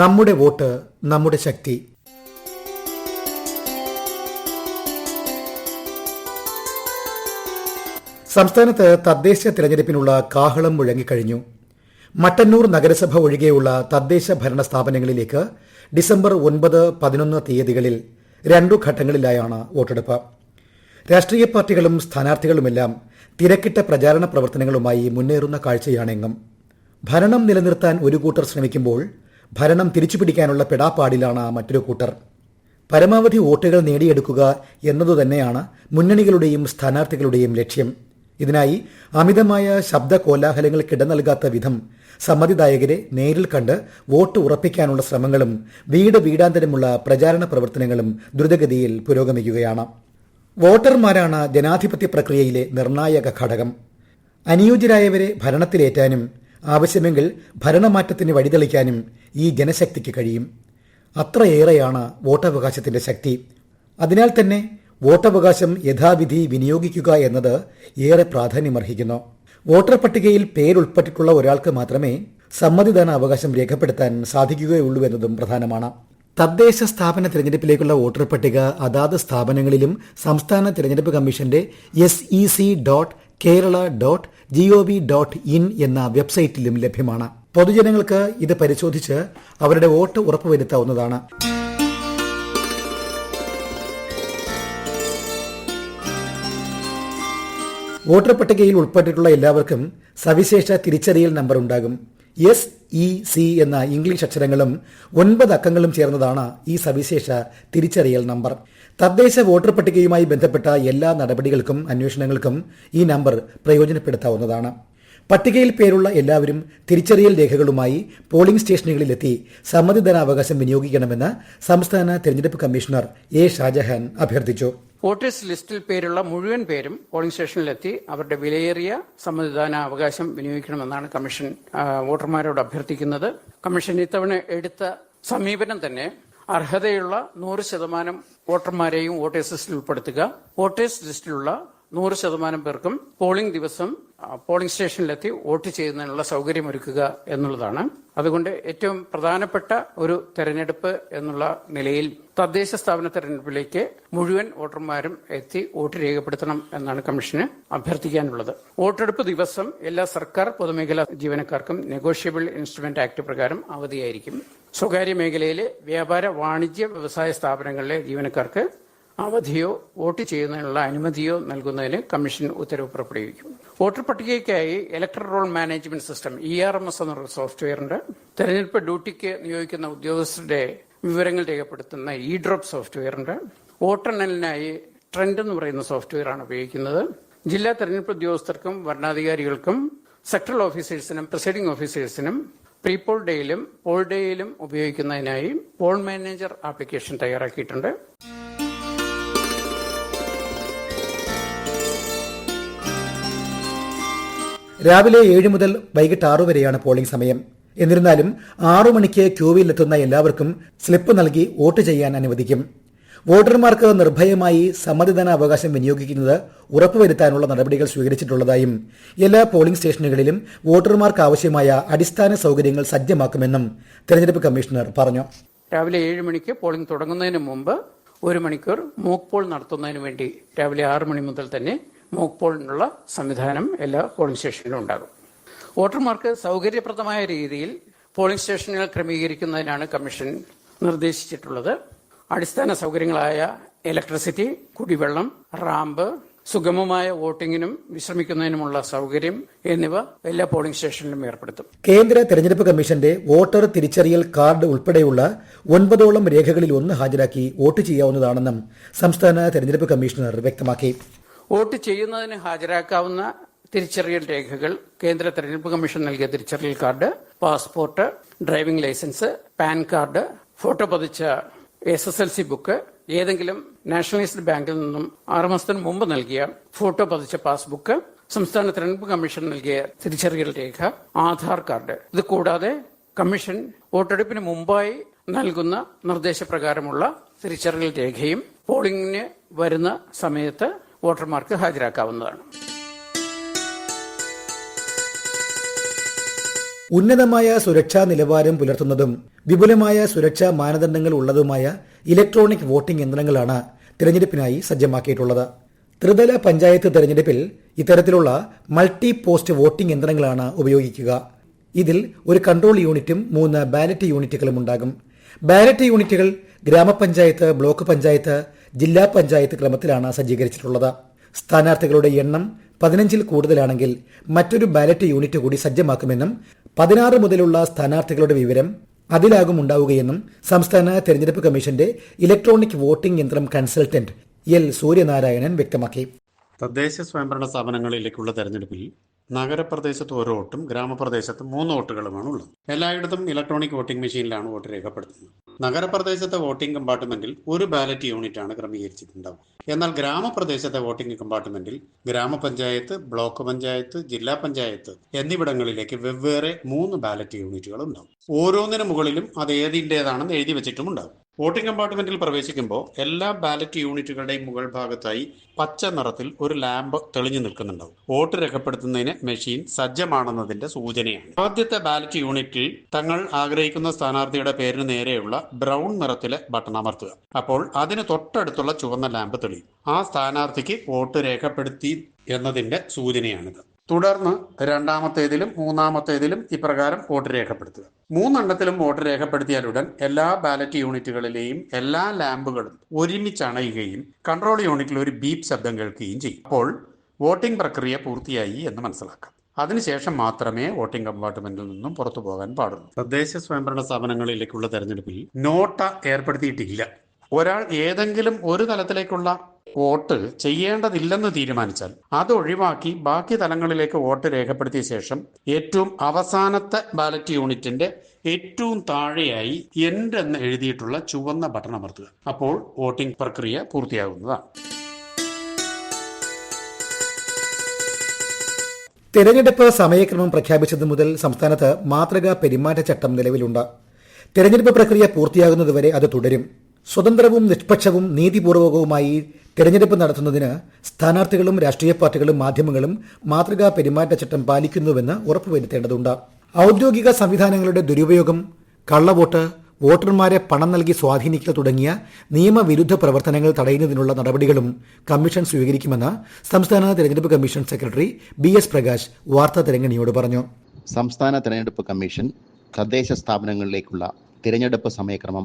നമ്മുടെ വോട്ട് നമ്മുടെ ശക്തി. സംസ്ഥാനത്ത് തദ്ദേശ തിരഞ്ഞെടുപ്പിനുള്ള കാഹളം മുഴങ്ങിക്കഴിഞ്ഞു. മട്ടന്നൂർ നഗരസഭ ഒഴികെയുള്ള തദ്ദേശ ഭരണ സ്ഥാപനങ്ങളിലേക്ക് ഡിസംബർ ഒൻപത് പതിനൊന്ന് തീയതികളിൽ രണ്ടു ഘട്ടങ്ങളിലായാണ് വോട്ടെടുപ്പ്. രാഷ്ട്രീയ പാർട്ടികളും സ്ഥാനാർത്ഥികളുമെല്ലാം തിരക്കിട്ട പ്രചാരണ പ്രവർത്തനങ്ങളുമായി മുന്നേറുന്ന കാഴ്ചയാണെങ്ങും ഭരണം നിലനിർത്താൻ ഒരു കൂട്ടർ ശ്രമിക്കുമ്പോൾ ഭരണം തിരിച്ചുപിടിക്കാനുള്ള പെടാപ്പാടിലാണ് മറ്റൊരു കൂട്ടർ. പരമാവധി വോട്ടുകൾ നേടിയെടുക്കുക എന്നതുതന്നെയാണ് മുന്നണികളുടെയും സ്ഥാനാർത്ഥികളുടെയും ലക്ഷ്യം. ഇതിനായി അമിതമായ ശബ്ദ കോലാഹലങ്ങൾക്കിട നൽകാത്ത വിധം സമ്മതിദായകരെ നേരിൽ കണ്ട് വോട്ട് ഉറപ്പിക്കാനുള്ള ശ്രമങ്ങളും വീട് വീടാന്തരമുള്ള പ്രചാരണ പ്രവർത്തനങ്ങളും ദ്രുതഗതിയിൽ പുരോഗമിക്കുകയാണ്. വോട്ടർമാരാണ് ജനാധിപത്യ പ്രക്രിയയിലെ നിർണായക ഘടകം. അനുയോജ്യരായവരെ ഭരണത്തിലേറ്റാനും ആവശ്യമെങ്കിൽ ഭരണമാറ്റത്തിന് വഴിതെളിക്കാനും ഈ ജനശക്തിക്ക് കഴിയും. അത്രയേറെയാണ് വോട്ടവകാശത്തിന്റെ ശക്തി. അതിനാൽ തന്നെ വോട്ടവകാശം യഥാവിധി വിനിയോഗിക്കുക എന്നത് ഏറെ പ്രാധാന്യമർഹിക്കുന്നു. വോട്ടർ പട്ടികയിൽ പേരുൾപ്പെട്ടിട്ടുള്ള ഒരാൾക്ക് മാത്രമേ സമ്മതിദാന അവകാശം രേഖപ്പെടുത്താൻ സാധിക്കുകയുള്ളൂ എന്നതും പ്രധാനമാണ്. തദ്ദേശ സ്ഥാപന തിരഞ്ഞെടുപ്പിലേക്കുള്ള വോട്ടർ പട്ടിക അതാത് സ്ഥാപനങ്ങളിലും സംസ്ഥാന തിരഞ്ഞെടുപ്പ് കമ്മീഷന്റെ S E C dot Kerala dot G O V dot in എന്ന വെബ്സൈറ്റിലും ലഭ്യമാണ്. പൊതുജനങ്ങൾക്ക് ഇത് പരിശോധിച്ച് അവരുടെ വോട്ട് ഉറപ്പുവരുത്താവുന്നതാണ്. വോട്ടർ പട്ടികയിൽ ഉൾപ്പെട്ടിട്ടുള്ള എല്ലാവർക്കും സവിശേഷ തിരിച്ചറിയൽ നമ്പർ ഉണ്ടാകും. എസ് ഇ സി എന്ന ഇംഗ്ലീഷ് അക്ഷരങ്ങളും ഒൻപത് അക്കങ്ങളും ചേർന്നതാണ് ഈ സവിശേഷ തിരിച്ചറിയൽ നമ്പർ. തദ്ദേശ വോട്ടർ പട്ടികയുമായി ബന്ധപ്പെട്ട എല്ലാ നടപടികൾക്കും അന്വേഷണങ്ങൾക്കും ഈ നമ്പർ പ്രയോജനപ്പെടുത്താവുന്നതാണ്. പട്ടികയിൽ പേരുള്ള എല്ലാവരും തിരിച്ചറിയൽ രേഖകളുമായി പോളിംഗ് സ്റ്റേഷനുകളിലെത്തി സമ്മതിദാനാവകാശം വിനിയോഗിക്കണമെന്ന് സംസ്ഥാന തെരഞ്ഞെടുപ്പ് കമ്മീഷണർ എ ഷാജഹാൻ അഭ്യർത്ഥിച്ചു. വോട്ടേഴ്സ് ലിസ്റ്റിൽ പേരുള്ള മുഴുവൻ പേരും പോളിംഗ് സ്റ്റേഷനിലെത്തി അവരുടെ വിലയേറിയ സമ്മതിദാന അവകാശം വിനിയോഗിക്കണമെന്നാണ് കമ്മീഷൻ വോട്ടർമാരോട് അഭ്യർത്ഥിക്കുന്നത്. കമ്മീഷൻ ഇത്തവണ എടുത്ത സമീപനം തന്നെ അർഹതയുള്ള നൂറ് ശതമാനം വോട്ടർമാരെയും വോട്ടേഴ്സ് ലിസ്റ്റിൽ ഉൾപ്പെടുത്തുക. വോട്ടേഴ്സ് ലിസ്റ്റിലുള്ള നൂറ് ശതമാനം പേർക്കും പോളിംഗ് ദിവസം പോളിംഗ് സ്റ്റേഷനിലെത്തി വോട്ട് ചെയ്യുന്നതിനുള്ള സൗകര്യമൊരുക്കുക എന്നുള്ളതാണ്. അതുകൊണ്ട് ഏറ്റവും പ്രധാനപ്പെട്ട ഒരു തെരഞ്ഞെടുപ്പ് എന്നുള്ള നിലയിൽ തദ്ദേശ സ്ഥാപന തെരഞ്ഞെടുപ്പിലേക്ക് മുഴുവൻ വോട്ടർമാരും എത്തി വോട്ട് രേഖപ്പെടുത്തണം എന്നാണ് കമ്മീഷന് അഭ്യർത്ഥിക്കാനുള്ളത്. വോട്ടെടുപ്പ് ദിവസം എല്ലാ സർക്കാർ പൊതുമേഖലാ ജീവനക്കാർക്കും നെഗോഷ്യബിൾ ഇൻസ്ട്രുമെന്റ് ആക്ട് പ്രകാരം അവധിയായിരിക്കും. സ്വകാര്യ മേഖലയിലെ വ്യാപാര വാണിജ്യ വ്യവസായ സ്ഥാപനങ്ങളിലെ ജീവനക്കാർക്ക് അവധിയോ വോട്ട് ചെയ്യുന്നതിനുള്ള അനുമതിയോ നൽകുന്നതിന് കമ്മീഷൻ ഉത്തരവ് പുറപ്പെടുവിക്കും. Voter പട്ടികയ്ക്കായി electoral roll management system E R M S എന്നൊരു സോഫ്റ്റ്വെയറുണ്ട് തെരഞ്ഞെടുപ്പ് ഡ്യൂട്ടിക്ക് നിയോഗിക്കുന്ന ഉദ്യോഗസ്ഥരുടെ വിവരങ്ങൾ രേഖപ്പെടുത്തുന്ന ഇ ഡ്രോപ്പ് സോഫ്റ്റ്വെയർ ഉണ്ട് വോട്ടെണ്ണലിനായി ട്രെൻഡ് എന്ന് പറയുന്ന സോഫ്റ്റ്വെയർ ആണ് ഉപയോഗിക്കുന്നത്. ജില്ലാ തെരഞ്ഞെടുപ്പ് ഉദ്യോഗസ്ഥർക്കും വരണാധികാരികൾക്കും സെക്ടറൽ ഓഫീസേഴ്സിനും പ്രിസൈഡിംഗ് ഓഫീസേഴ്സിനും പ്രീപോൾ ഡേയിലും പോൾ ഡേയിലും ഉപയോഗിക്കുന്നതിനായി പോൾ മാനേജർ ആപ്ലിക്കേഷൻ തയ്യാറാക്കിയിട്ടുണ്ട്. രാവിലെ ഏഴ് മുതൽ വൈകിട്ട് ആറു വരെയാണ് പോളിംഗ് സമയം. എന്നിരുന്നാലും ആറു മണിക്ക് ക്യൂവിലെത്തുന്ന എല്ലാവർക്കും സ്ലിപ്പ് നൽകി വോട്ട് ചെയ്യാൻ അനുവദിക്കും. വോട്ടർമാർക്ക് നിർഭയമായി സമ്മതിദാന അവകാശം വിനിയോഗിക്കുന്നത് ഉറപ്പുവരുത്താനുള്ള നടപടികൾ സ്വീകരിച്ചിട്ടുള്ളതായും എല്ലാ പോളിംഗ് സ്റ്റേഷനുകളിലും വോട്ടർമാർക്ക് ആവശ്യമായ അടിസ്ഥാന സൗകര്യങ്ങൾ സജ്ജമാക്കുമെന്നും തെരഞ്ഞെടുപ്പ് കമ്മീഷണർ പറഞ്ഞു. രാവിലെ ഏഴ് മണിക്ക് പോളിംഗ് തുടങ്ങുന്നതിന് മുമ്പ് ഒരു മണിക്കൂർ മോക്ക് പോൾ നടത്തുന്നതിന് വേണ്ടി രാവിലെ ആറ് മണി മുതൽ തന്നെ മോക്ക് പോളിനുള്ള സംവിധാനം എല്ലാ പോളിംഗ് സ്റ്റേഷനിലും ഉണ്ടാകും. വോട്ടർമാർക്ക് സൗകര്യപ്രദമായ രീതിയിൽ പോളിംഗ് സ്റ്റേഷനുകൾ ക്രമീകരിക്കുന്നതിനാണ് കമ്മീഷൻ നിർദ്ദേശിച്ചിട്ടുള്ളത്. അടിസ്ഥാന സൗകര്യങ്ങളായ ഇലക്ട്രിസിറ്റി കുടിവെള്ളം റാമ്പ് സുഗമമായ വോട്ടിങ്ങിനും വിശ്രമിക്കുന്നതിനുമുള്ള സൗകര്യം എന്നിവ എല്ലാ പോളിംഗ് സ്റ്റേഷനിലും ഏർപ്പെടുത്തും. കേന്ദ്ര തെരഞ്ഞെടുപ്പ് കമ്മീഷന്റെ വോട്ടർ തിരിച്ചറിയൽ കാർഡ് ഉൾപ്പെടെയുള്ള ഒൻപതോളം രേഖകളിൽ ഒന്ന് ഹാജരാക്കി വോട്ട് ചെയ്യാവുന്നതാണെന്നും സംസ്ഥാന തെരഞ്ഞെടുപ്പ് കമ്മീഷണർ വ്യക്തമാക്കി. വോട്ട് ചെയ്യുന്നതിന് ഹാജരാക്കാവുന്ന തിരിച്ചറിയൽ രേഖകൾ കേന്ദ്ര തെരഞ്ഞെടുപ്പ് കമ്മീഷൻ നൽകിയ തിരിച്ചറിയൽ card passport driving licence PAN card photo പതിച്ച S S L C book ഏതെങ്കിലും നാഷണലൈസ്ഡ് ബാങ്കിൽ നിന്നും ആറു മാസത്തിന് മുമ്പ് നൽകിയ ഫോട്ടോ പതിച്ച പാസ്ബുക്ക് സംസ്ഥാന തെരഞ്ഞെടുപ്പ് കമ്മീഷൻ നൽകിയ തിരിച്ചറിയൽ രേഖ ആധാർ കാർഡ്. ഇത് കൂടാതെ കമ്മീഷൻ വോട്ടെടുപ്പിന് മുമ്പായി നൽകുന്ന നിർദ്ദേശപ്രകാരമുള്ള തിരിച്ചറിയൽ രേഖയും പോളിംഗിന് വരുന്ന സമയത്ത് വോട്ടർമാർക്ക് ഹാജരാക്കാവുന്നതാണ്. ഉന്നതമായ സുരക്ഷാ നിലവാരം പുലർത്തുന്നതും വിപുലമായ സുരക്ഷാ മാനദണ്ഡങ്ങൾ ഉള്ളതുമായ ഇലക്ട്രോണിക് വോട്ടിംഗ് യന്ത്രങ്ങളാണ് തിരഞ്ഞെടുപ്പിനായി സജ്ജമാക്കിയിട്ടുള്ളത്. ത്രിതല പഞ്ചായത്ത് തെരഞ്ഞെടുപ്പിൽ ഇത്തരത്തിലുള്ള മൾട്ടി പോസ്റ്റ് വോട്ടിംഗ് യന്ത്രങ്ങളാണ് ഉപയോഗിക്കുക. ഇതിൽ ഒരു കൺട്രോൾ യൂണിറ്റും മൂന്ന് ബാലറ്റ് യൂണിറ്റുകളും ഉണ്ടാകും. ബാലറ്റ് യൂണിറ്റുകൾ ഗ്രാമപഞ്ചായത്ത് ബ്ലോക്ക് പഞ്ചായത്ത് ജില്ലാ പഞ്ചായത്ത് ക്രമത്തിലാണ് സജ്ജീകരിച്ചിട്ടുള്ളത്. സ്ഥാനാർത്ഥികളുടെ എണ്ണം പതിനഞ്ചിൽ കൂടുതലാണെങ്കിൽ മറ്റൊരു ബാലറ്റ് യൂണിറ്റ് കൂടി സജ്ജമാക്കുമെന്നും പതിനാറ് മുതലുള്ള സ്ഥാനാർത്ഥികളുടെ വിവരം അതിലാകും ഉണ്ടാവുകയെന്നും സംസ്ഥാന തെരഞ്ഞെടുപ്പ് കമ്മീഷന്റെ ഇലക്ട്രോണിക് വോട്ടിംഗ് യന്ത്രം കൺസൾട്ടന്റ് എൽ സൂര്യനാരായണൻ വ്യക്തമാക്കി. തദ്ദേശ സ്വയംഭരണ സ്ഥാപനങ്ങളിലേക്കുള്ള തെരഞ്ഞെടുപ്പിൽ നഗരപ്രദേശത്ത് ഒരു വോട്ടും ഗ്രാമപ്രദേശത്ത് മൂന്ന് വോട്ടുകളുമാണ് ഉള്ളത് എല്ലായിടത്തും ഇലക്ട്രോണിക് വോട്ടിംഗ് മെഷീനിലാണ് വോട്ട് രേഖപ്പെടുത്തുന്നത്. നഗരപ്രദേശത്തെ വോട്ടിംഗ് കമ്പാർട്ട്മെന്റിൽ ഒരു ബാലറ്റ് യൂണിറ്റ് ആണ് ക്രമീകരിച്ചിട്ടുണ്ടാവുക. എന്നാൽ ഗ്രാമപ്രദേശത്തെ വോട്ടിംഗ് കമ്പാർട്ട്മെന്റിൽ ഗ്രാമപഞ്ചായത്ത് ബ്ലോക്ക് പഞ്ചായത്ത് ജില്ലാ പഞ്ചായത്ത് എന്നിവിടങ്ങളിലേക്ക് വെവ്വേറെ മൂന്ന് ബാലറ്റ് യൂണിറ്റുകൾ ഉണ്ടാവും ഓരോന്നിനു മുകളിലും അത് ഏതിന്റേതാണെന്ന് എഴുതി വെച്ചിട്ടുമുണ്ടാവും. വോട്ടിംഗ് കമ്പാർട്ട്മെന്റിൽ പ്രവേശിക്കുമ്പോൾ എല്ലാ ബാലറ്റ് യൂണിറ്റുകളുടെയും മുകൾ ഭാഗത്തായി പച്ച നിറത്തിൽ ഒരു ലാമ്പ് തെളിഞ്ഞു നിൽക്കുന്നുണ്ടാവും. വോട്ട് രേഖപ്പെടുത്തുന്നതിന് മെഷീൻ സജ്ജമാണെന്നതിന്റെ സൂചനയാണ്. ആദ്യത്തെ ബാലറ്റ് യൂണിറ്റിൽ തങ്ങൾ ആഗ്രഹിക്കുന്ന സ്ഥാനാർത്ഥിയുടെ പേരിന് നേരെയുള്ള ബ്രൗൺ നിറത്തിലെ ബട്ടൺ അമർത്തുക. അപ്പോൾ അതിന് തൊട്ടടുത്തുള്ള ചുവന്ന ലാമ്പ് തെളിയും. ആ സ്ഥാനാർത്ഥിക്ക് വോട്ട് രേഖപ്പെടുത്തി എന്നതിന്റെ സൂചനയാണിത്. തുടർന്ന് രണ്ടാമത്തേതിലും മൂന്നാമത്തേതിലും ഇപ്രകാരം വോട്ട് രേഖപ്പെടുത്തുക. മൂന്നെണ്ണത്തിലും വോട്ട് രേഖപ്പെടുത്തിയാലുടൻ എല്ലാ ബാലറ്റ് യൂണിറ്റുകളിലെയും എല്ലാ ലാമ്പുകളും ഒരുമിച്ച് അണയുകയും കൺട്രോൾ യൂണിറ്റിൽ ഒരു ബീപ് ശബ്ദം കേൾക്കുകയും ചെയ്യും. അപ്പോൾ വോട്ടിംഗ് പ്രക്രിയ പൂർത്തിയായി എന്ന് മനസ്സിലാക്കാം. അതിനുശേഷം മാത്രമേ വോട്ടിംഗ് കമ്പാർട്ട്മെന്റിൽ നിന്നും പുറത്തു പോകാൻ പാടുള്ളൂ. തദ്ദേശ സ്വയംഭരണ സ്ഥാപനങ്ങളിലേക്കുള്ള തെരഞ്ഞെടുപ്പിൽ നോട്ട ഏർപ്പെടുത്തിയിട്ടില്ല. ഒരാൾ ഏതെങ്കിലും ഒരു തലത്തിലേക്കുള്ള വോട്ട് ചെയ്യേണ്ടതില്ലെന്ന് തീരുമാനിച്ചാൽ അത് ഒഴിവാക്കി ബാക്കി തലങ്ങളിലേക്ക് വോട്ട് രേഖപ്പെടുത്തിയ ശേഷം ഏറ്റവും അവസാനത്തെ ബാലറ്റ് യൂണിറ്റിന്റെ ഏറ്റവും താഴെയായി എൻഡ് എന്ന് എഴുതിയിട്ടുള്ള ചുവന്ന ബട്ടൺ അമർത്തുക. അപ്പോൾ വോട്ടിംഗ് പ്രക്രിയ പൂർത്തിയാകുന്നതാണ്. തെരഞ്ഞെടുപ്പ് സമയക്രമം പ്രഖ്യാപിച്ചത് മുതൽ സംസ്ഥാനത്ത് മാതൃകാ പെരുമാറ്റച്ചട്ടം നിലവിലുണ്ട്. തെരഞ്ഞെടുപ്പ് പ്രക്രിയ പൂർത്തിയാകുന്നതുവരെ അത് തുടരും. സ്വതന്ത്രവും നിഷ്പക്ഷവും നീതിപൂർവകവുമായി തെരഞ്ഞെടുപ്പ് നടത്തുന്നതിന് സ്ഥാനാർത്ഥികളും രാഷ്ട്രീയ പാർട്ടികളും മാധ്യമങ്ങളും മാതൃകാ പെരുമാറ്റച്ചട്ടം പാലിക്കുന്നുവെന്ന് ഉറപ്പുവരുത്തേണ്ടതുണ്ട്. ഔദ്യോഗിക സംവിധാനങ്ങളുടെ ദുരുപയോഗം കള്ളവോട്ട് വോട്ടർമാരെ പണം നൽകി സ്വാധീനിക്കൽ തുടങ്ങിയ നിയമവിരുദ്ധ പ്രവർത്തനങ്ങൾ തടയുന്നതിനുള്ള നടപടികളും കമ്മീഷൻ സ്വീകരിക്കുമെന്ന് സംസ്ഥാന തെരഞ്ഞെടുപ്പ് commission secretary B S Prakash വാർത്താ തെരഞ്ഞെടുപ്പിനോട് പറഞ്ഞു. സംസ്ഥാന തെരഞ്ഞെടുപ്പ് കമ്മീഷൻ തദ്ദേശ സ്ഥാപനങ്ങളിലേക്കുള്ള തിരഞ്ഞെടുപ്പ് സമയക്രമം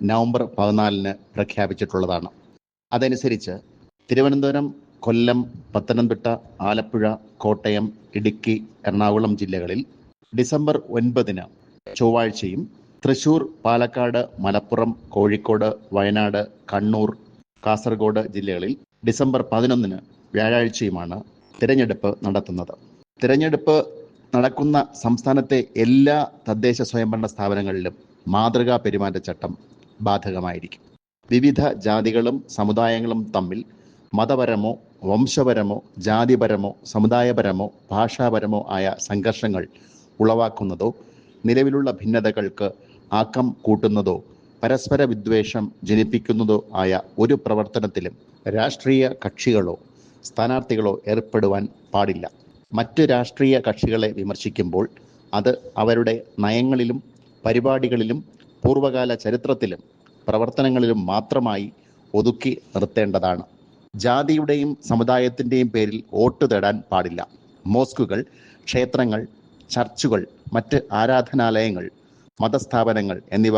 നവംബർ പതിനാലിന് പ്രഖ്യാപിച്ചിട്ടുള്ളതാണ്. അതനുസരിച്ച് തിരുവനന്തപുരം കൊല്ലം പത്തനംതിട്ട ആലപ്പുഴ കോട്ടയം ഇടുക്കി എറണാകുളം ജില്ലകളിൽ ഡിസംബർ ഒൻപതിന് ചൊവ്വാഴ്ചയും തൃശൂർ പാലക്കാട് മലപ്പുറം കോഴിക്കോട് വയനാട് കണ്ണൂർ കാസർഗോഡ് ജില്ലകളിൽ ഡിസംബർ പതിനൊന്നിന് വ്യാഴാഴ്ചയുമാണ് തിരഞ്ഞെടുപ്പ് നടത്തുന്നത്. തിരഞ്ഞെടുപ്പ് നടക്കുന്ന സംസ്ഥാനത്തെ എല്ലാ തദ്ദേശ സ്വയംഭരണ സ്ഥാപനങ്ങളിലും മാതൃകാ പെരുമാറ്റച്ചട്ടം ബാധകമായിരിക്കും. വിവിധ ജാതികളും സമുദായങ്ങളും തമ്മിൽ മതപരമോ വംശപരമോ ജാതിപരമോ സമുദായപരമോ ഭാഷാപരമോ ആയ സംഘർഷങ്ങൾ ഉളവാക്കുന്നതോ നിലവിലുള്ള ഭിന്നതകൾക്ക് ആക്കം കൂട്ടുന്നതോ പരസ്പര വിദ്വേഷം ജനിപ്പിക്കുന്നതോ ആയ ഒരു പ്രവർത്തനത്തിലും രാഷ്ട്രീയ കക്ഷികളോ സ്ഥാനാർത്ഥികളോ ഏർപ്പെടുവാൻ പാടില്ല. മറ്റ് രാഷ്ട്രീയ കക്ഷികളെ വിമർശിക്കുമ്പോൾ അത് അവരുടെ നയങ്ങളിലും പരിപാടികളിലും പൂർവകാല ചരിത്രത്തിലും പ്രവർത്തനങ്ങളിലും മാത്രമായി ഒതുക്കി നിർത്തേണ്ടതാണ്. ജാതിയുടെയും സമുദായത്തിന്റെയും പേരിൽ വോട്ട് തേടാൻ പാടില്ല. മോസ്കുകൾ ക്ഷേത്രങ്ങൾ ചർച്ചുകൾ മറ്റ് ആരാധനാലയങ്ങൾ മതസ്ഥാപനങ്ങൾ എന്നിവ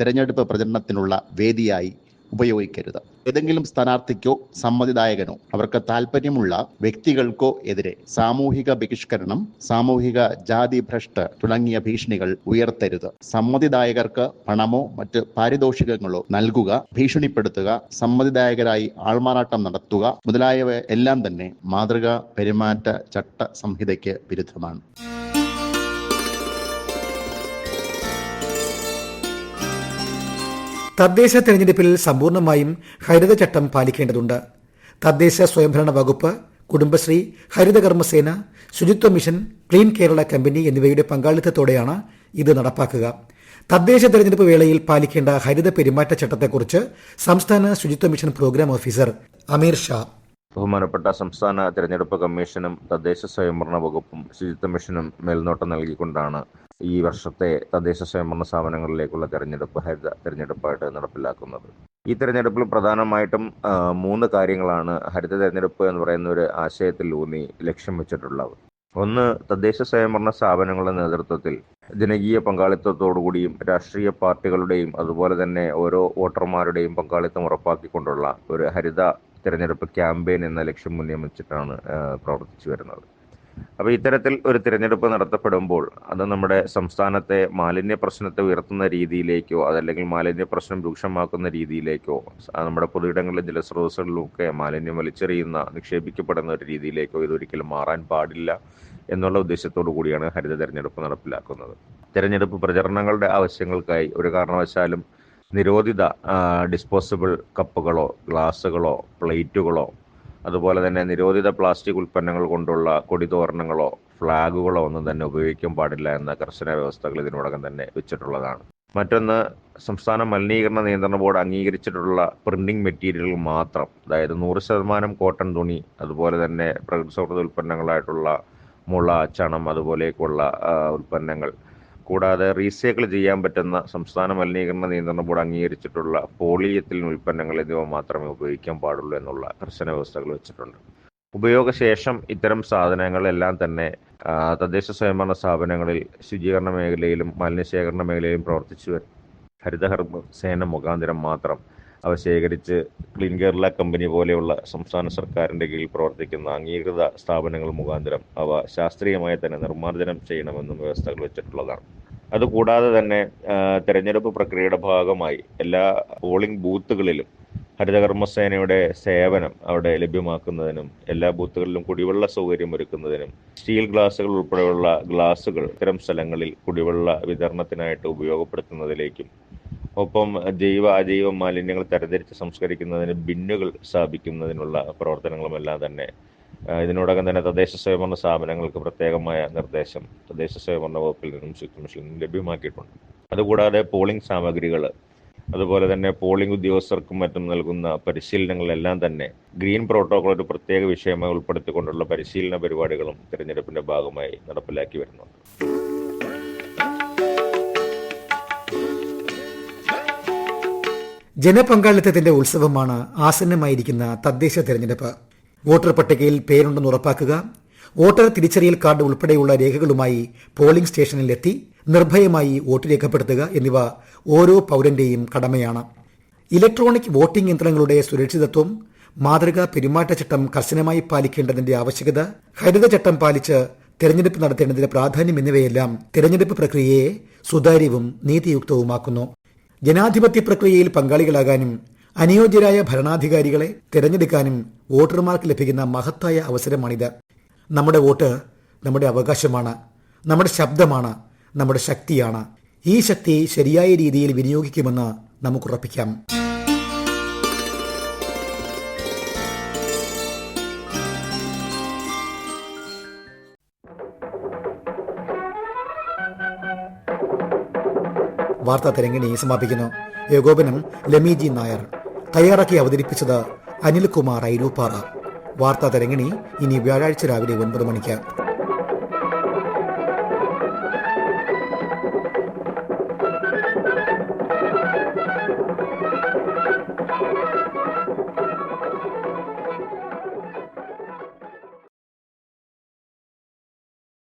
തിരഞ്ഞെടുപ്പ് പ്രചരണത്തിനുള്ള വേദിയായി ഉപയോഗിക്കരുത്. ഏതെങ്കിലും സ്ഥാനാർത്ഥിക്കോ സമ്മതിദായകനോ അവർക്ക് താല്പര്യമുള്ള വ്യക്തികൾക്കോ എതിരെ സാമൂഹിക ബഹിഷ്കരണം സാമൂഹിക ജാതി ഭ്രഷ്ട് തുടങ്ങിയ ഭീഷണികൾ ഉയർത്തരുത്. സമ്മതിദായകർക്ക് പണമോ മറ്റ് പാരിതോഷികങ്ങളോ നൽകുക ഭീഷണിപ്പെടുത്തുക സമ്മതിദായകരായി ആൾമാറാട്ടം നടത്തുക മുതലായവ എല്ലാം തന്നെ മാതൃകാ പെരുമാറ്റ ചട്ട സംഹിതയ്ക്ക് വിരുദ്ധമാണ്. തദ്ദേശ തെരഞ്ഞെടുപ്പിൽ സമ്പൂർണമായും ഹരിതചട്ടം പാലിക്കേണ്ടതുണ്ട്. തദ്ദേശ സ്വയംഭരണ വകുപ്പ് കുടുംബശ്രീ ഹരിതകർമ്മസേന ശുചിത്വ മിഷൻ ക്ലീൻ കേരള കമ്പനി എന്നിവയുടെ പങ്കാളിത്തത്തോടെയാണ് ഇത് നടപ്പാക്കുക. തദ്ദേശ തെരഞ്ഞെടുപ്പ് വേളയിൽ പാലിക്കേണ്ട ഹരിത പെരുമാറ്റച്ചട്ടത്തെക്കുറിച്ച് സംസ്ഥാന ശുചിത്വ mission programme officer Ameer Shah ബഹുമാനപ്പെട്ട സംസ്ഥാന തിരഞ്ഞെടുപ്പ് കമ്മീഷനും തദ്ദേശ സ്വയംഭരണ വകുപ്പും ശുചിത്വ മിഷനും മേൽനോട്ടം നൽകിക്കൊണ്ടാണ് ഈ വർഷത്തെ തദ്ദേശ സ്വയംഭരണ സ്ഥാപനങ്ങളിലേക്കുള്ള തെരഞ്ഞെടുപ്പ് ഹരിത തെരഞ്ഞെടുപ്പായിട്ട് നടപ്പിലാക്കുന്നത്. ഈ തെരഞ്ഞെടുപ്പിൽ പ്രധാനമായിട്ടും മൂന്ന് കാര്യങ്ങളാണ് ഹരിത തെരഞ്ഞെടുപ്പ് എന്ന് പറയുന്ന ഒരു ആശയത്തിൽ ഊന്നി ലക്ഷ്യം വെച്ചിട്ടുള്ളത്. ഒന്ന് തദ്ദേശ സ്വയംഭരണ സ്ഥാപനങ്ങളുടെ നേതൃത്വത്തിൽ ജനകീയ പങ്കാളിത്തത്തോടുകൂടിയും രാഷ്ട്രീയ പാർട്ടികളുടെയും അതുപോലെ തന്നെ ഓരോ വോട്ടർമാരുടെയും പങ്കാളിത്തം ഉറപ്പാക്കിക്കൊണ്ടുള്ള ഒരു ഹരിത തിരഞ്ഞെടുപ്പ് ക്യാമ്പയിൻ എന്ന ലക്ഷ്യം മുന്നിൽ വെച്ചിട്ടാണ് പ്രവർത്തിച്ചു വരുന്നത്. അപ്പോൾ ഇത്തരത്തിൽ ഒരു തിരഞ്ഞെടുപ്പ് നടത്തപ്പെടുമ്പോൾ അത് നമ്മുടെ സംസ്ഥാനത്തെ മാലിന്യ പ്രശ്നത്തെ ഉയർത്തുന്ന രീതിയിലേക്കോ അതല്ലെങ്കിൽ മാലിന്യ പ്രശ്നം രൂക്ഷമാക്കുന്ന രീതിയിലേക്കോ നമ്മുടെ പൊതുയിടങ്ങളിലെ ജലസ്രോതസ്സുകളിലൊക്കെ മാലിന്യം വലിച്ചെറിയുന്ന നിക്ഷേപിക്കപ്പെടുന്ന ഒരു രീതിയിലേക്കോ ഇതൊരിക്കലും മാറാൻ പാടില്ല എന്നുള്ള ഉദ്ദേശത്തോടു കൂടിയാണ് ഹരിത തിരഞ്ഞെടുപ്പ് നടപ്പിലാക്കുന്നത്. തിരഞ്ഞെടുപ്പ് പ്രചരണങ്ങളുടെ ആവശ്യങ്ങൾക്കായി ഒരു കാരണവശാലും നിരോധിത ഡിസ്പോസിബിൾ കപ്പുകളോ ഗ്ലാസ്സുകളോ പ്ലേറ്റുകളോ അതുപോലെ തന്നെ നിരോധിത പ്ലാസ്റ്റിക് ഉൽപ്പന്നങ്ങൾ കൊണ്ടുള്ള കൊടിതോരണങ്ങളോ ഫ്ലാഗുകളോ ഒന്നും തന്നെ ഉപയോഗിക്കാൻ പാടില്ല എന്ന കർശന വ്യവസ്ഥകൾ ഇതിനോടകം തന്നെ വെച്ചിട്ടുള്ളതാണ്. മറ്റൊന്ന് സംസ്ഥാന മലിനീകരണ നിയന്ത്രണ ബോർഡ് അംഗീകരിച്ചിട്ടുള്ള പ്രിന്റിംഗ് മെറ്റീരിയലുകൾ മാത്രം അതായത് നൂറ് ശതമാനം കോട്ടൺ തുണി അതുപോലെ തന്നെ പ്രകൃതി സൗഹൃദ ഉൽപ്പന്നങ്ങളായിട്ടുള്ള മുള ചണം അതുപോലെയൊക്കെയുള്ള ഉൽപ്പന്നങ്ങൾ കൂടാതെ റീസൈക്കിൾ ചെയ്യാൻ പറ്റുന്ന സംസ്ഥാന മലിനീകരണ നിയന്ത്രണ ബോർഡ് അംഗീകരിച്ചിട്ടുള്ള പോളിയത്തിലിൻ ഉൽപ്പന്നങ്ങൾ എന്നിവ മാത്രമേ ഉപയോഗിക്കാൻ പാടുള്ളൂ എന്നുള്ള കർശന വ്യവസ്ഥകൾ വെച്ചിട്ടുണ്ട്. ഉപയോഗശേഷം ഇത്തരം സാധനങ്ങളെല്ലാം തന്നെ തദ്ദേശ സ്വയംഭരണ സ്ഥാപനങ്ങളിൽ ശുചീകരണ മേഖലയിലും മാലിന്യശേഖരണ മേഖലയിലും പ്രവർത്തിച്ചു ഹരിതഹർമ്മ സേന മുഖാന്തരം മാത്രം അവ ശേഖരിച്ച് ക്ലീൻ കേരള കമ്പനി പോലെയുള്ള സംസ്ഥാന സർക്കാരിന്റെ കീഴിൽ പ്രവർത്തിക്കുന്ന അംഗീകൃത സ്ഥാപനങ്ങൾ മുഖാന്തരം അവ ശാസ്ത്രീയമായി തന്നെ നിർമ്മാർജനം ചെയ്യണമെന്നും വ്യവസ്ഥകൾ വെച്ചിട്ടുള്ളതാണ്. അതുകൂടാതെ തന്നെ തെരഞ്ഞെടുപ്പ് പ്രക്രിയയുടെ ഭാഗമായി എല്ലാ പോളിംഗ് ബൂത്തുകളിലും ഹരിതകർമ്മസേനയുടെ സേവനം അവിടെ ലഭ്യമാക്കുന്നതിനും എല്ലാ ബൂത്തുകളിലും കുടിവെള്ള സൗകര്യം ഒരുക്കുന്നതിനും സ്റ്റീൽ ഗ്ലാസുകൾ ഉൾപ്പെടെയുള്ള ഗ്ലാസുകൾ ഇത്തരം സ്ഥലങ്ങളിൽ കുടിവെള്ള വിതരണത്തിനായിട്ട് ഉപയോഗപ്പെടുത്തുന്നതിലേക്കും ഒപ്പം ജൈവ അജൈവ മാലിന്യങ്ങൾ തരംതിരിച്ച് സംസ്കരിക്കുന്നതിന് ബിന്നുകൾ സ്ഥാപിക്കുന്നതിനുള്ള പ്രവർത്തനങ്ങളുമെല്ലാം തന്നെ ഇതിനോടകം തന്നെ തദ്ദേശ സ്വയംഭരണ സ്ഥാപനങ്ങൾക്ക് പ്രത്യേകമായ നിർദ്ദേശം തദ്ദേശ സ്വയംഭരണ വകുപ്പിൽ നിന്നും ശുചിത്വ മിഷനിൽ നിന്നും ലഭ്യമാക്കിയിട്ടുണ്ട്. അതുകൂടാതെ പോളിംഗ് സാമഗ്രികൾ അതുപോലെ തന്നെ പോളിംഗ് ഉദ്യോഗസ്ഥർക്കും മറ്റും നൽകുന്ന പരിശീലനങ്ങളെല്ലാം തന്നെ ഗ്രീൻ പ്രോട്ടോകോൾ ഒരു പ്രത്യേക വിഷയമായി ഉൾപ്പെടുത്തിക്കൊണ്ടുള്ള പരിശീലന പരിപാടികളും തിരഞ്ഞെടുപ്പിന്റെ ഭാഗമായി നടപ്പിലാക്കി വരുന്നുണ്ട്. ജനപങ്കാളിത്തത്തിന്റെ ഉത്സവമാണ് ആസന്നമായിരിക്കുന്ന തദ്ദേശ തെരഞ്ഞെടുപ്പ്. വോട്ടർ പട്ടികയിൽ പേരുണ്ടെന്ന് ഉറപ്പാക്കുക വോട്ടർ തിരിച്ചറിയൽ കാർഡ് ഉൾപ്പെടെയുള്ള രേഖകളുമായി പോളിംഗ് സ്റ്റേഷനിലെത്തി നിർഭയമായി വോട്ട് രേഖപ്പെടുത്തുക എന്നിവ ഓരോ പൌരന്റെയും കടമയാണ്. ഇലക്ട്രോണിക് വോട്ടിംഗ് യന്ത്രങ്ങളുടെ സുരക്ഷിതത്വം മാതൃകാ പെരുമാറ്റച്ചട്ടം കർശനമായി പാലിക്കേണ്ടതിന്റെ ആവശ്യകത ഹരിതചട്ടം പാലിച്ച് തെരഞ്ഞെടുപ്പ് നടത്തേണ്ടതിന്റെ പ്രാധാന്യം എന്നിവയെല്ലാം തെരഞ്ഞെടുപ്പ് പ്രക്രിയയെ സുതാര്യവും നീതിയുക്തവുമാക്കുന്നു. ജനാധിപത്യ പ്രക്രിയയിൽ പങ്കാളികളാകാനും അനുയോജ്യരായ ഭരണാധികാരികളെ തിരഞ്ഞെടുക്കാനും വോട്ടർമാർക്ക് ലഭിക്കുന്ന മഹത്തായ അവസരമാണിത്. നമ്മുടെ വോട്ട് നമ്മുടെ അവകാശമാണ് നമ്മുടെ ശബ്ദമാണ് നമ്മുടെ ശക്തിയാണ്. ഈ ശക്തി ശരിയായ രീതിയിൽ വിനിയോഗിക്കുമെന്ന് നമുക്കുറപ്പിക്കാം വാർത്താ തരങ്ങിണി സമാപിക്കുന്നു. ഏകോപനം ലമീജി നായർ. തയ്യാറാക്കി അവതരിപ്പിച്ചത് അനിൽകുമാർ ഐരൂപ്പാറ വാർത്താ തരങ്ങിണി ഇനി വ്യാഴാഴ്ച രാവിലെ ഒൻപത് മണിക്ക്.